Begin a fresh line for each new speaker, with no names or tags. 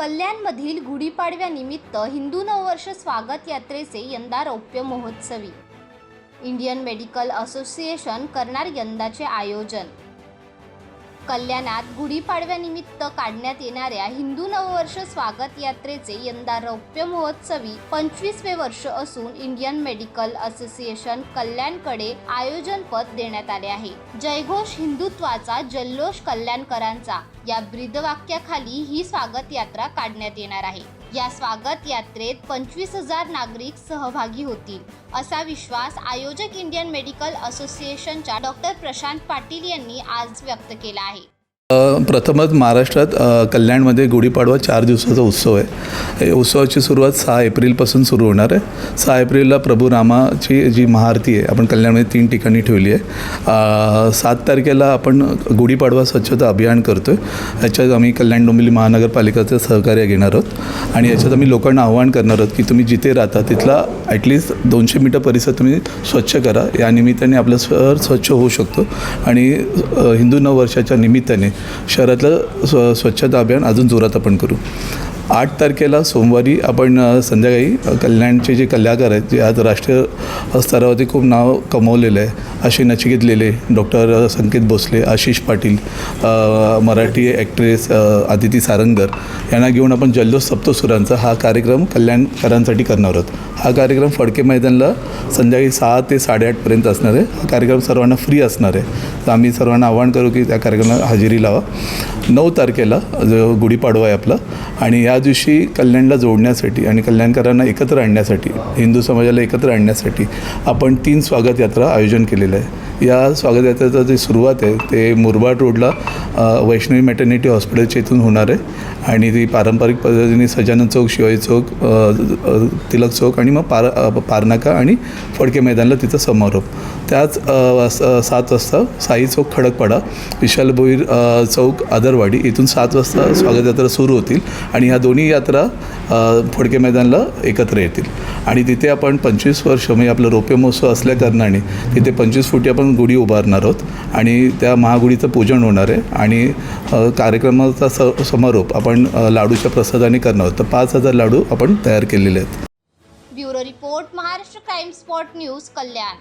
कल्याणमधील गुढीपाडव्यानिमित्त हिंदू नववर्ष स्वागत यात्रेचे यंदा रौप्य महोत्सवी. इंडियन मेडिकल असोसिएशन करणार यंदाचे आयोजन. कल्याणात गुढीपाडव्यानिमित्त काढण्यात येणाऱ्या हिंदू नववर्ष स्वागत यात्रेचे यंदा रौप्य महोत्सवी पंचवीसवे वर्ष असून इंडियन मेडिकल असोसिएशन कल्याणकडे आयोजनपद देण्यात आले आहे. जयघोष हिंदुत्वाचा जल्लोष कल्याणकरांचा या ब्रीदवाक्याखाली ही स्वागत यात्रा काढण्यात येणार आहे. या स्वागत यात्रेत पंचवीस हजार नागरिक सहभागी होतील असा विश्वास आयोजक इंडियन मेडिकल असोसिएशनच्या डॉक्टर प्रशांत पाटील यांनी आज व्यक्त केला आहे.
प्रथमच महाराष्ट्रात कल्याणमध्ये गुढीपाडवा चार दिवसाचा उत्सव आहे. उत्सवाची सुरुवात सहा एप्रिलपासून सुरू होणार आहे. सहा एप्रिलला प्रभू रामाची जी महाआरती आहे आपण कल्याणमध्ये तीन ठिकाणी ठेवली आहे. सात तारखेला आपण गुढीपाडवा स्वच्छता अभियान करतो आहे याच्यात आम्ही कल्याण डोंबिवली महानगरपालिकेचं सहकार्य घेणार आहोत. आणि याच्यात आम्ही लोकांना आव्हान करणार आहोत की तुम्ही जिथे राहता तिथला ॲटलिस्ट दोनशे मीटर परिसर तुम्ही स्वच्छ करा. या निमित्ताने आपलं शहर स्वच्छ होऊ शकतो. आणि हिंदू नववर्षाच्या निमित्ताने शहरातलं स्व स्वच्छता अभियान अजून जोरात आपण करू. आठ तारखेला सोमवारी आपण संध्याकाळी कल्याणचे जे कलाकार आहेत जे आज राष्ट्रीय स्तरावरती खूप नाव कमवलेलं आहे असे नचिकेत लेले डॉक्टर संकेत भोसले आशिष पाटील मराठी ॲक्ट्रेस आदिती सारंगर यांना घेऊन आपण जल्लोष सप्तसुरांचा हा कार्यक्रम कल्याणकरांसाठी करणार आहोत. हा कार्यक्रम फडके मैदानला संध्याकाळी सहा ते साडेआठपर्यंत असणार आहे. हा कार्यक्रम सर्वांना फ्री असणार आहे. तर आम्ही सर्वांना आवाहन करू की त्या कार्यक्रमाला हजेरी लावा. नऊ तारखेला जो गुढीपाडवा आहे आपला आणि या दिवशी कल्याणला जोडण्यासाठी आणि कल्याणकरांना एकत्र आणण्यासाठी हिंदू समाजाला एकत्र आणण्यासाठी आपण तीन स्वागत यात्रा आयोजन केलेलं आहे या स्वागत यात्रेचा जी सुरुवात आहे ते मुरबाड रोडला वैष्णवी मॅटर्निटी हॉस्पिटलच्या इथून होणार आहे. आणि ती पारंपरिक पद्धतीने सजानन चौक शिवाई चौक तिलक चौक आणि मग पार पारनाका आणि फडके मैदानला तिथं समारोप. त्याच सात वाजता साई चौक खडकपाडा विशाल भोईर चौक आदरवाडी इथून सात वाजता स्वागत यात्रा सुरू होतील. आणि ह्या दोन्ही यात्रा फडके मैदानला एकत्र येतील. आणि तिथे आपण पंचवीस वर्ष म्हणजे आपलं रोपे महोत्सव असल्याकारणाने तिथे पंचवीस फुटी आपण गुढी उभारणार आहोत. आणि त्या महागुढीचं पूजन होणार आहे. आणि कार्यक्रमाचा स समारोप आपण लाडूच्या प्रसादाने करणार आहोत. तर पाच हजार लाडू आपण तयार केलेले आहेत.
Bureau report Maharashtra crime spot news Kalyan.